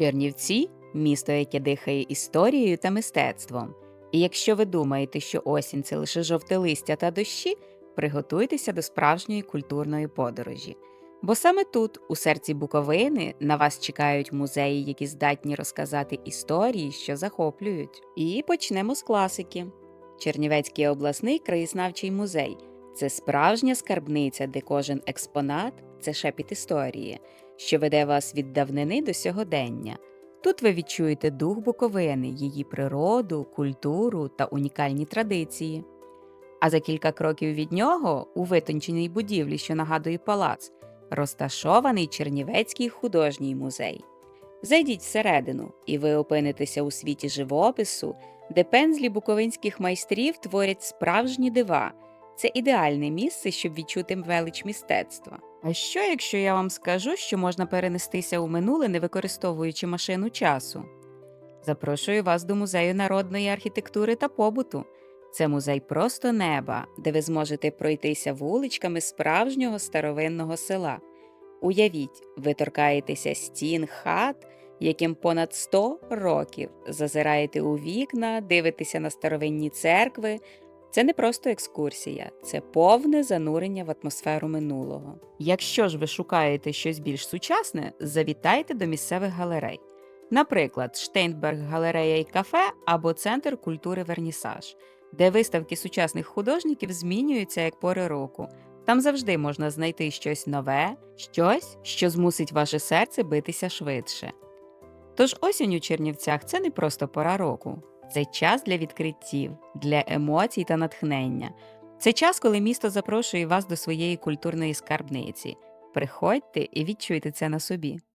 Чернівці місто, яке дихає історією та мистецтвом. І якщо ви думаєте, що осінь це лише жовте листя та дощі, приготуйтеся до справжньої культурної подорожі. Бо саме тут, у серці Буковини, на вас чекають музеї, які здатні розказати історії, що захоплюють. І почнемо з класики. Чернівецький обласний краєзнавчий музей це справжня скарбниця, де кожен експонат це шепіт історії, що веде вас від давнини до сьогодення. Тут ви відчуєте дух Буковини, її природу, культуру та унікальні традиції. А за кілька кроків від нього, у витонченій будівлі, що нагадує палац, розташований Чернівецький художній музей. Зайдіть всередину, і ви опинитеся у світі живопису, де пензлі буковинських майстрів творять справжні дива. Це ідеальне місце, щоб відчути велич мистецтва. А що, якщо я вам скажу, що можна перенестися у минуле, не використовуючи машину часу? Запрошую вас до музею народної архітектури та побуту. Це музей просто неба, де ви зможете пройтися вуличками справжнього старовинного села. Уявіть, ви торкаєтеся стін хат, яким понад 100 років, зазираєте у вікна, дивитеся на старовинні церкви. Це не просто екскурсія, це повне занурення в атмосферу минулого. Якщо ж ви шукаєте щось більш сучасне, завітайте до місцевих галерей. Наприклад, Штейнберг галерея і кафе або Центр культури Вернісаж, де виставки сучасних художників змінюються як пори року. Там завжди можна знайти щось нове, щось, що змусить ваше серце битися швидше. Тож осінь у Чернівцях це не просто пора року, це час для відкриттів, для емоцій та натхнення. Це час, коли місто запрошує вас до своєї культурної скарбниці. Приходьте і відчуйте це на собі.